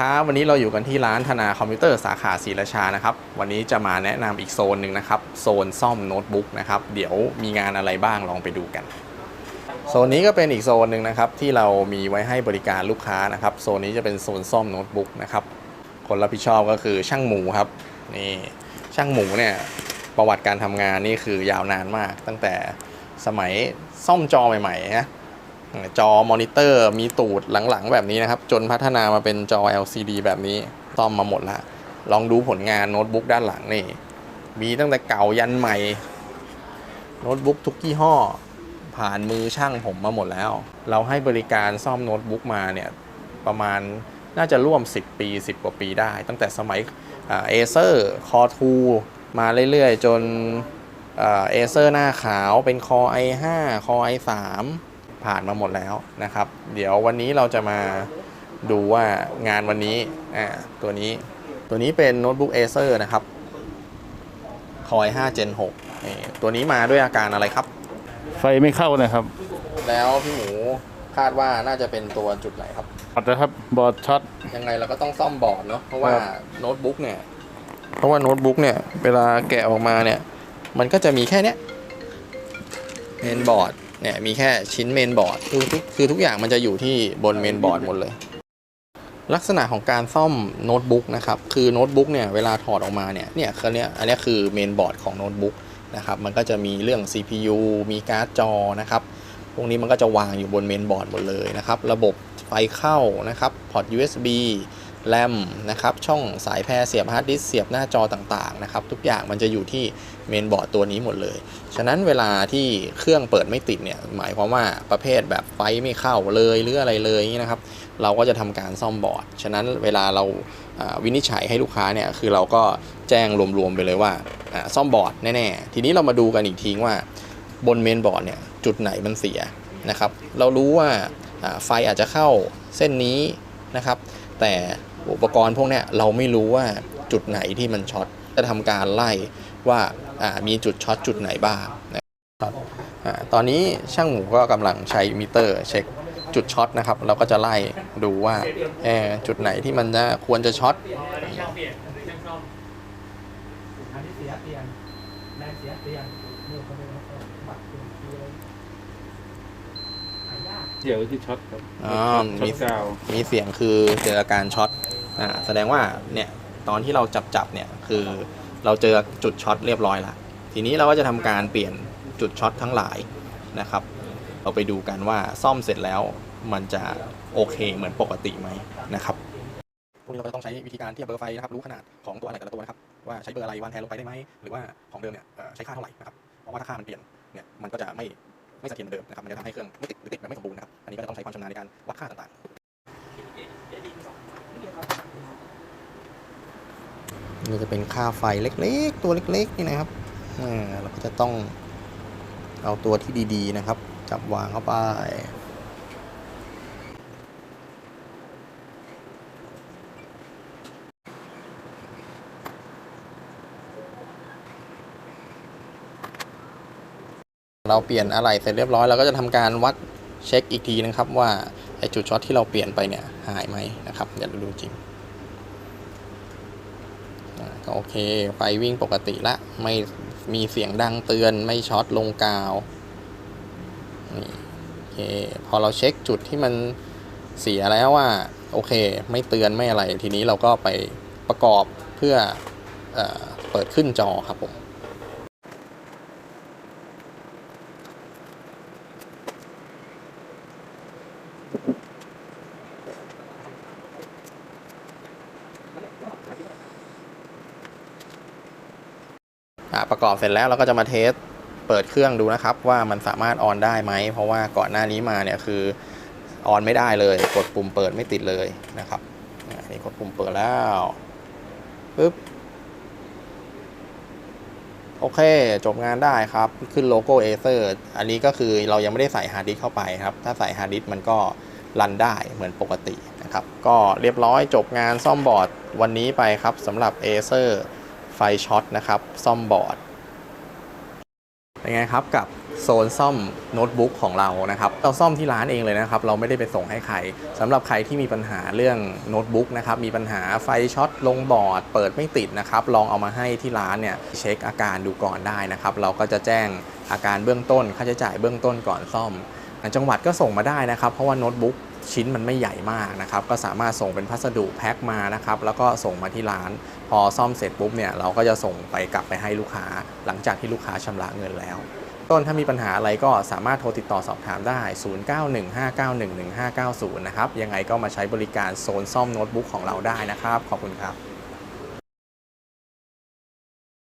ครับวันนี้เราอยู่กันที่ร้านธนาคอมพิวเตอร์สาขาศรีราชานะครับวันนี้จะมาแนะนำอีกโซนหนึ่งนะครับโซนซ่อมโน้ตบุ๊กนะครับเดี๋ยวมีงานอะไรบ้างลองไปดูกัน โซนนี้ก็เป็นอีกโซนหนึ่งนะครับที่เรามีไว้ให้บริการลูกค้านะครับโซนนี้จะเป็นโซนซ่อมโน้ตบุ๊กนะครับคนรับผิดชอบก็คือช่างหมูครับนี่ช่างหมูเนี่ยประวัติการทำงานนี่คือยาวนานมาก ตั้งแต่สมัยซ่อมจอใหม่ๆนะ จอมอนิเตอร์มีตูดหลังๆ แบบนี้นะครับ จนพัฒนามาเป็นจอ LCD แบบนี้ซ่อมมาหมดละ ลองดูผลงานโน้ตบุ๊กด้านหลังนี่ มีตั้งแต่เก่ายันใหม่ โน้ตบุ๊กทุกยี่ห้อ ผ่านมือช่างผมมาหมดแล้ว เราให้บริการซ่อมโน้ตบุ๊กมาเนี่ย ประมาณน่าจะร่วม 10 ปี 10 กว่าปีได้ ตั้งแต่สมัยเอเซอร์คอทูมาเรื่อยๆ จนเอเซอร์หน้าขาวเป็นคอ i5 คอ i3 ผ่านมาหมดแล้วนะครับ เดี๋ยววันนี้เราจะมาดูว่างานวันนี้อ่าตัวนี้ตัวนี้เป็นโน้ตบุ๊ก Acer นะครับ Core i5 Gen 6นี่ตัวนี้มาด้วยอาการอะไรครับ ไฟไม่เข้านะครับ แล้วพี่หมูคาดว่าน่าจะเป็นตัวจุดไหนครับบอดนะครับบอดช็อตยังไงเราก็ต้องซ่อมบอร์ดเนาะเพราะว่าครับโน้ตบุ๊กเนี่ยเพราะว่าโน้ตบุ๊กเนี่ย เวลาแกะออกมาเนี่ย มันก็จะมีแค่เนี้ยเมนบอร์ด เนี่ยมีแค่ชิ้นเมนบอร์ดคือทุกคือทุกอย่างมันจะอยู่ที่บนเมนบอร์ดหมดเลย ลักษณะของการซ่อมโน้ตบุ๊กนะครับคือโน้ตบุ๊กเนี่ยเวลาถอดออกมาเนี่ยเนี่ยคือเนี้ยอันนี้คือเมนบอร์ดของโน้ตบุ๊กนะครับมันก็จะมีเรื่อง CPU มีการ์ดจอนะครับพวกนี้มันก็จะวางอยู่บนเมนบอร์ดหมดเลยนะครับระบบไฟเข้านะครับพอร์ต USB แรมนะครับช่องสายแพรเสียบฮาร์ดดิสก์เสียบหน้าจอต่างๆนะครับทุกอย่างมันจะอยู่ที่เมนบอร์ดตัวนี้หมดเลย ฉะนั้นเวลาที่เครื่องเปิดไม่ติดเนี่ยหมายความว่าประเภทแบบไฟไม่เข้าเลยหรืออะไรเลยนี้นะครับเราก็จะทำการซ่อมบอร์ด ฉะนั้นเวลาเราวินิจฉัยให้ลูกค้าเนี่ยคือเราก็แจ้งรวมๆไปเลยว่าซ่อมบอร์ดแน่ๆ ทีนี้เรามาดูกันอีกทีว่าบนเมนบอร์ดเนี่ยจุดไหนมันเสียนะครับเรารู้ว่าไฟอาจจะเข้าเส้นนี้นะครับแต่ อุปกรณ์พวกเนี้ยเราไม่รู้ว่าจุดไหนที่มันช็อตจะทำการไล่ว่าอ่ามีจุดช็อตจุดไหนบ้างนะครับอาตอนนี้ช่างหมูก็กำลังใช้มิเตอร์เช็คจุดช็อตนะครับ เราก็จะไล่ดูว่าเอ่อจุดไหนที่มันจะควรจะช็อตอันนี้เสียเปลี่ยนแรงเสียเปลี่ยนเมื่อคนเดินมาก็บัตรเปลี่ยนที เลยหายากเดี๋ยวที่ช็อตครับอ๋อช็อมีตกาวมีเสียงคือเจออาการช็อตอ่าแสดงว่าเนี่ยตอนที่เราจับจับเนี่ยคือเราเจอจุดช็อตเรียบร้อยละทีนี้เราก็จะทำการเปลี่ยนจุดช็อตทั้งหลายนะครับ เราไปดูกันว่าซ่อมเสร็จแล้วมันจะโอเคเหมือนปกติไหมนะครับพวกนี้เราก็ต้องใช้วิธีการเทียบเบอร์ไฟนะครับรู้ขนาดของตัวอะไรแต่ละตัวนะครับว่าใช้เบอร์อะไรวันแทนลงไปได้ไหมหรือว่าของเดิมเนี่ยเอ่อใช้ค่าเท่าไหร่นะครับเพราะว่าถ้าค่ามันเปลี่ยนเนี่ยมันก็จะไม่ ไม่เสถียรเหมือนเดิมนะครับมันจะทำให้เครื่องไม่ติดหรือติดแบบไม่สมบูรณ์นะครับอันนี้ก็จะต้องใช้ความชำนาญในการวัดค่าต่างๆนี่จะเป็นค่าไฟเล็กๆ ตัวเล็กๆนี่นะครับเราก็จะต้องเอาตัวที่ดีๆนะครับ จับวางเข้าไป เราเปลี่ยนอะไรเสร็จเรียบร้อยเราก็จะทำการวัดเช็คอีกทีนะครับ ว่าไอจุดช็อตที่เราเปลี่ยนไปเนี่ยหายไหมนะครับเดี๋ยวเราดูจริงก็โอเคไฟวิ่งปกติละไม่มีเสียงดังเตือนไม่ช็อตลงกาวนี่โอเคพอเราเช็คจุดที่มันเสียแล้วว่าโอเค ไม่เตือนไม่อะไรทีนี้เราก็ไปประกอบเพื่อเอเปิดขึ้นจอครับผม ประกอบเสร็จแล้วเราก็จะมาเทสเปิดเครื่องดูนะครับ ว่ามันสามารถออนได้ไหม เพราะว่าก่อนหน้านี้มาเนี่ยคือออนไม่ได้เลย กดปุ่มเปิดไม่ติดเลยนะครับนี่กดปุ่มเปิดแล้วปึ๊บ โอเค จบงานได้ครับ ขึ้นโลโก้ Acer อันนี้ก็คือเรายังไม่ได้ใส่ฮาร์ดดิสเข้าไปครับ ถ้าใส่ฮาร์ดดิสมันก็รันได้เหมือนปกตินะครับ ก็เรียบร้อยจบงานซ่อมบอร์ดวันนี้ไปครับสำหรับ Acer ไฟช็อตนะครับ ซ่อมบอร์ดเป็นไงครับกับ โซนซ่อมโน้ตบุ๊กของเรานะครับเราซ่อมที่ร้านเองเลยนะครับเราไม่ได้ไปส่งให้ใครสำหรับใครที่มีปัญหาเรื่องโน้ตบุ๊กนะครับมีปัญหาไฟช็อตลงบอร์ด เปิดไม่ติดนะครับลองเอามาให้ที่ร้านเนี่ยเช็คอาการดูก่อนได้นะครับเราก็จะแจ้งอาการเบื้องต้นค่าใช้จ่ายเบื้องต้นก่อนซ่อมต่างจังหวัดก็ส่งมาได้นะครับเพราะว่าโน้ตบุ๊กชิ้นมันไม่ใหญ่มากนะครับก็สามารถส่งเป็นพัสดุแพ็คมานะครับแล้วก็ส่งมาที่ร้าน พอซ่อมเสร็จปุ๊บเนี่ยเราก็จะส่งไปกลับไปให้ลูกค้าหลังจากที่ลูกค้าชำระเงินแล้ว ต้นถ้ามีปัญหาอะไรก็สามารถโทรติดต่อสอบถามได้ 0915911590 นะครับ ยังไงก็มาใช้บริการโซนซ่อมโน้ตบุ๊กของเราได้นะครับ ขอบคุณครับ